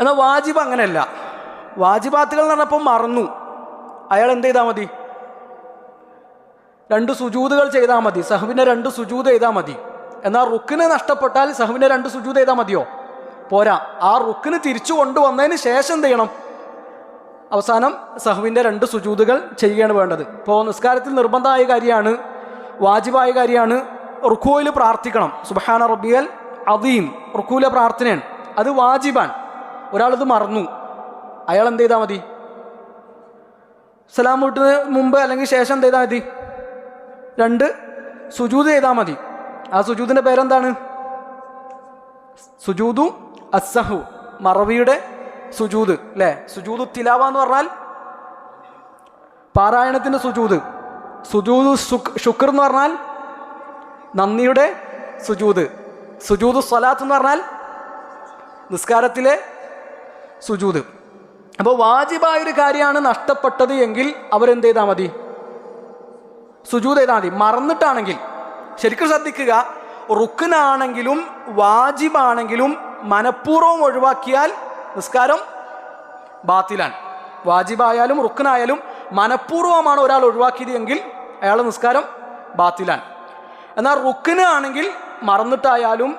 എന്നാൽ വാജിബ് അങ്ങനെയല്ല. വാജിബാത്തുകൾ എന്ന് പറഞ്ഞപ്പോൾ മറന്നു. അയാൾ എന്ത് ചെയ്താൽ മതി? രണ്ട് സുജൂതുകൾ ചെയ്താൽ മതി. സഹബിനെ രണ്ട് സുജൂത് ചെയ്താൽ മതി. എന്നാൽ റുക്കിന് നഷ്ടപ്പെട്ടാൽ സഹബിനെ രണ്ട് സുജൂത് ചെയ്താൽ മതിയോ? പോരാ. ആ റുക്കിന് തിരിച്ചു കൊണ്ടുവന്നതിന് ശേഷം എന്ത് ചെയ്യണം? അവസാനം സഹുവിന്റെ രണ്ട് സുജൂതുകൾ ചെയ്യുകയാണ് വേണ്ടത്. ഇപ്പോൾ നിസ്കാരത്തിൽ നിർബന്ധമായ കാര്യമാണ്. വാജിബായ കാര്യമാണ്. റുഖുവിൽ പ്രാർത്ഥിക്കണം. സുബഹാന റബിയൽ അദീം. റുഖുവിലെ പ്രാർത്ഥനയാണ്. അത് വാജിബാൻ ഒരാളിത് മറന്നു. അയാൾ എന്ത് ചെയ്താൽ മതി? സലാം വീട്ടിന് മുമ്പ് അല്ലെങ്കിൽ ശേഷം എന്ത് ചെയ്താൽ മതി? രണ്ട് സുജൂത് ചെയ്താൽ മതി. ആ സുജൂതിന്റെ പേരെന്താണ്? സുജൂദു അസഹു മറവിയുടെ സുജൂദ് അല്ലേ സുജൂദു തിലാവ എന്ന് പറഞ്ഞാൽ പാരായണത്തിന്റെ സുജൂദ് സുജൂദു ശുക്ർ എന്ന് പറഞ്ഞാൽ നന്ദിയുടെ സുജൂദ് സുജൂദു സ്വലാത്ത് എന്ന് പറഞ്ഞാൽ നിസ്കാരത്തിലെ സുജൂദ് അപ്പോൾ വാജിബായ ഒരു കാര്യമാണ് നഷ്ടപ്പെട്ടത് എങ്കിൽ അവരെന്ത് ചെയ്താൽ മതി? സുജൂത് ചെയ്താൽ മതി. മറന്നിട്ടാണെങ്കിൽ ശരിക്കും ശ്രദ്ധിക്കുക റുക്കിനാണെങ്കിലും വാജിബാണെങ്കിലും മനഃപൂർവം ഒഴിവാക്കിയാൽ നിസ്കാരം ബാത്തിലാണ്. വാജിബായാലും റുക്കിനായാലും മനഃപൂർവമാണ് ഒരാൾ ഒഴിവാക്കിയത് എങ്കിൽ അയാളെ നിസ്കാരം ബാത്തിലാണ്. എന്നാൽ റുക്കിന് ആണെങ്കിൽ മറന്നിട്ടായാലും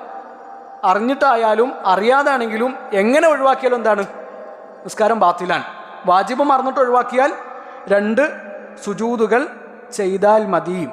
അറിഞ്ഞിട്ടായാലും അറിയാതാണെങ്കിലും എങ്ങനെ ഒഴിവാക്കിയാലും എന്താണ്? നിസ്കാരം ബാത്തിലാണ്. വാജിബ് മറന്നിട്ട് ഒഴിവാക്കിയാൽ രണ്ട് സുജൂതുകൾ ചെയ്താൽ മതി.